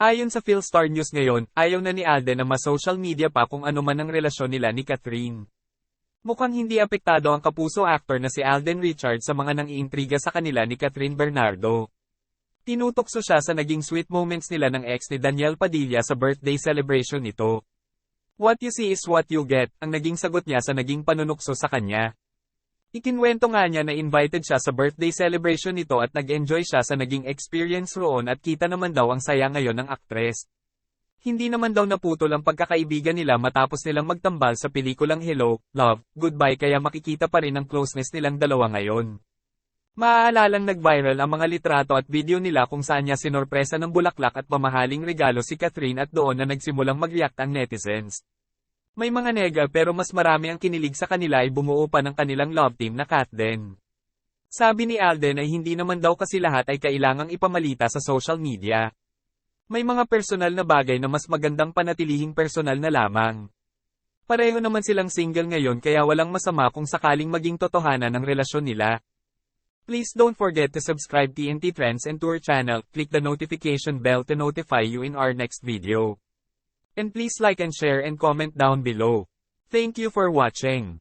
Ayon sa Philstar News ngayon, ayaw na ni Alden na ma-social media pa kung ano man ang relasyon nila ni Catherine. Mukhang hindi apektado ang kapuso actor na si Alden Richards sa mga nang-iintriga sa kanila ni Catherine Bernardo. Tinutokso siya sa naging sweet moments nila ng ex ni Daniel Padilla sa birthday celebration nito. What you see is what you get, ang naging sagot niya sa naging panunukso sa kanya. Ikinwento nga niya na invited siya sa birthday celebration nito at nag-enjoy siya sa naging experience roon at kita naman daw ang saya ngayon ng aktres. Hindi naman daw naputol ang pagkakaibigan nila matapos nilang magtambal sa pelikulang Hello, Love, Goodbye kaya makikita pa rin ang closeness nilang dalawa ngayon. Maaalalang nag-viral ang mga litrato at video nila kung saan niya sinorpresa ng bulaklak at mamahaling regalo si Catherine at doon na nagsimulang mag-react ang netizens. May mga nega pero mas marami ang kinilig sa kanila ay bumuo pa ng kanilang love team na Katden. Sabi ni Alden ay hindi naman daw kasi lahat ay kailangang ipamalita sa social media. May mga personal na bagay na mas magandang panatilihing personal na lamang. Pareho naman silang single ngayon kaya walang masama kung sakaling maging totohanan ang relasyon nila. Please don't forget to subscribe TNT Trends and Tour channel, click the notification bell to notify you in our next video. And please like and share and comment down below. Thank you for watching.